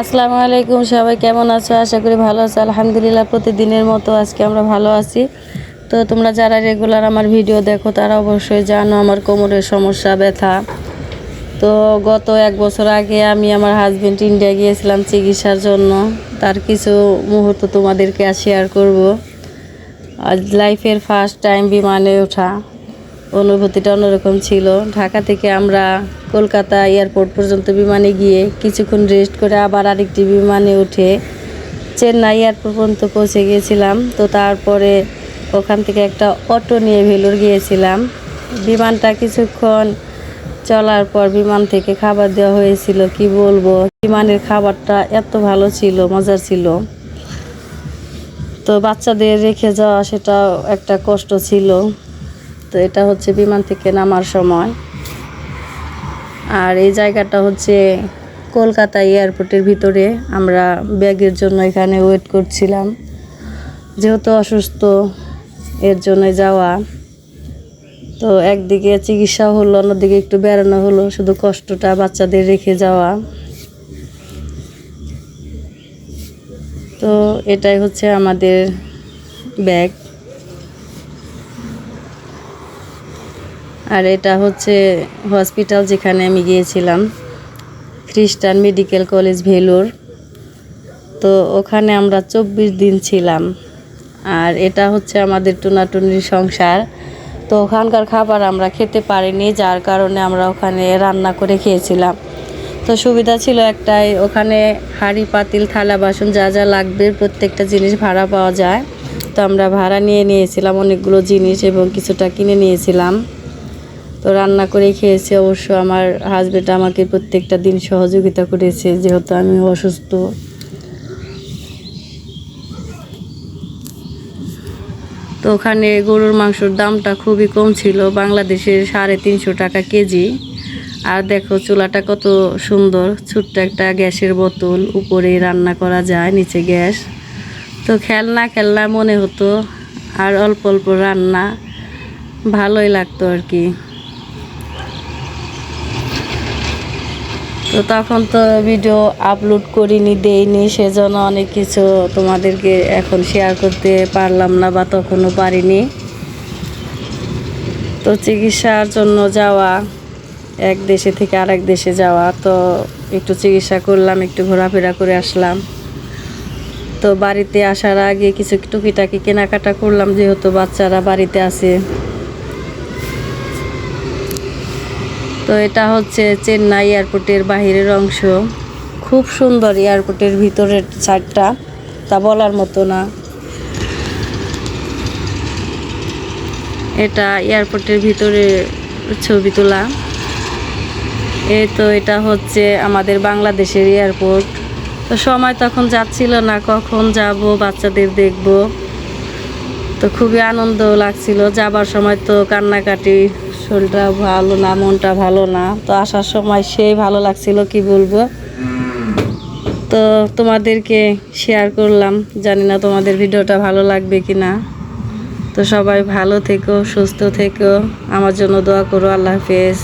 আসসালামু আলাইকুম, সবাই কেমন আছো? আশা করি ভালো আছো। আলহামদুলিল্লাহ, প্রতিদিনের মতো আজকে আমরা ভালো আছি। তো তোমরা যারা রেগুলার আমার ভিডিও দেখো, তারা অবশ্যই জানো আমার কোমরের সমস্যা, ব্যথা। তো গত এক বছর আগে আমি আমার হাজব্যান্ড ইন্ডিয়া গিয়েছিলাম চিকিৎসার জন্য। তার কিছু মুহূর্ত তোমাদেরকে শেয়ার করব। আজ লাইফের ফার্স্ট টাইম বিমানে ওঠা। অনুভূতিটা অন্যরকম ছিল। ঢাকা থেকে আমরা কলকাতা এয়ারপোর্ট পর্যন্ত বিমানে গিয়ে কিছুক্ষণ রেস্ট করে আবার আরেকটি বিমানে উঠে চেন্নাই এয়ারপোর্ট পর্যন্ত পৌঁছে গিয়েছিলাম। তো তারপরে ওখান থেকে একটা অটো নিয়ে ভেলোর গিয়েছিলাম। বিমানটা কিছুক্ষণ চলার পর বিমান থেকে খাবার দেওয়া হয়েছিল। কি বলব? বিমানের খাবারটা এত ভালো ছিল, মজার ছিল। তো বাচ্চাদের রেখে যাওয়া সেটা একটা কষ্ট ছিল। তো এটা হচ্ছে বিমান থেকে নামার সময়। আর এই জায়গাটা হচ্ছে কলকাতা এয়ারপোর্টের ভিতরে। আমরা ব্যাগের জন্য এখানে ওয়েট করছিলাম। যেহেতু অসুস্থ, এর জন্য যাওয়া। তো একদিকে চিকিৎসা হলো, অন্যদিকে একটু বেড়ানো হলো, শুধু কষ্টটা বাচ্চাদের রেখে যাওয়া। তো এটাই হচ্ছে আমাদের ব্যাগ। আর এটা হচ্ছে হসপিটাল যেখানে আমি গিয়েছিলাম, খ্রিস্টান মেডিকেল কলেজ ভেলোর। তো ওখানে আমরা চব্বিশ দিন ছিলাম। আর এটা হচ্ছে আমাদের টুনাটুনির সংসার। তো ওখানকার খাবার আমরা খেতে পারিনি, যার কারণে আমরা ওখানে রান্না করে খেয়েছিলাম। তো সুবিধা ছিল একটাই, ওখানে হাঁড়ি, পাতিল, থালা, বাসন যা যা লাগবে, প্রত্যেকটা জিনিস ভাড়া পাওয়া যায়। তো আমরা ভাড়া নিয়ে নিয়েছিলাম অনেকগুলো জিনিস এবং কিছুটা কিনে নিয়েছিলাম। তো রান্না করে খেয়েছি, অবশ্য আমার হাজবেন্ড আমাকে প্রত্যেকটা দিন সহযোগিতা করেছে, যেহেতু আমি অসুস্থ। তো ওখানে গরুর মাংসর দামটা খুবই কম ছিল, বাংলাদেশের সাড়ে তিনশো টাকা কেজি। আর দেখো চুলাটা কত সুন্দর, ছোট্ট একটা গ্যাসের বোতল, উপরে রান্না করা যায়, নিচে গ্যাস। তো খেলনা খেলনা মনে হতো, আর অল্প অল্প রান্না, ভালোই লাগতো আর কি। তো তখন তো ভিডিও আপলোড করিনি, দেইনি, সেজন্য অনেক কিছু তোমাদেরকে এখন শেয়ার করতে পারলাম না বা তখনও পারিনি। তো চিকিৎসার জন্য যাওয়া, এক দেশে থেকে আরেক দেশে যাওয়া, তো একটু চিকিৎসা করলাম, একটু ঘোরাফেরা করে আসলাম। তো বাড়িতে আসার আগে কিছু টুকিটাকি কেনাকাটা করলাম, যেহেতু বাচ্চারা বাড়িতে আছে। তো এটা হচ্ছে চেন্নাই এয়ারপোর্টের বাহিরের অংশ। খুব সুন্দর এয়ারপোর্টের ভিতরের সাইডটা তা বলার মতো না। এটা এয়ারপোর্টের ভিতরে ছবি তোলা। এই তো এটা হচ্ছে আমাদের বাংলাদেশের এয়ারপোর্ট। তো সময় তখন যাচ্ছিল না, কখন যাব, বাচ্চাদের দেখব। তো খুবই আনন্দ লাগছিল, যাবার সময় তো কান্নাকাটি শরীরটা ভালো না, মনটা ভালো না। তো আসার সময় সেই ভালো লাগছিল, কি বলব? তো তোমাদেরকে শেয়ার করলাম, জানি না তোমাদের ভিডিওটা ভালো লাগবে কি না তো সবাই ভালো থেকো, সুস্থ থেকো, আমার জন্য দোয়া করো, আল্লাহ হাফেজ।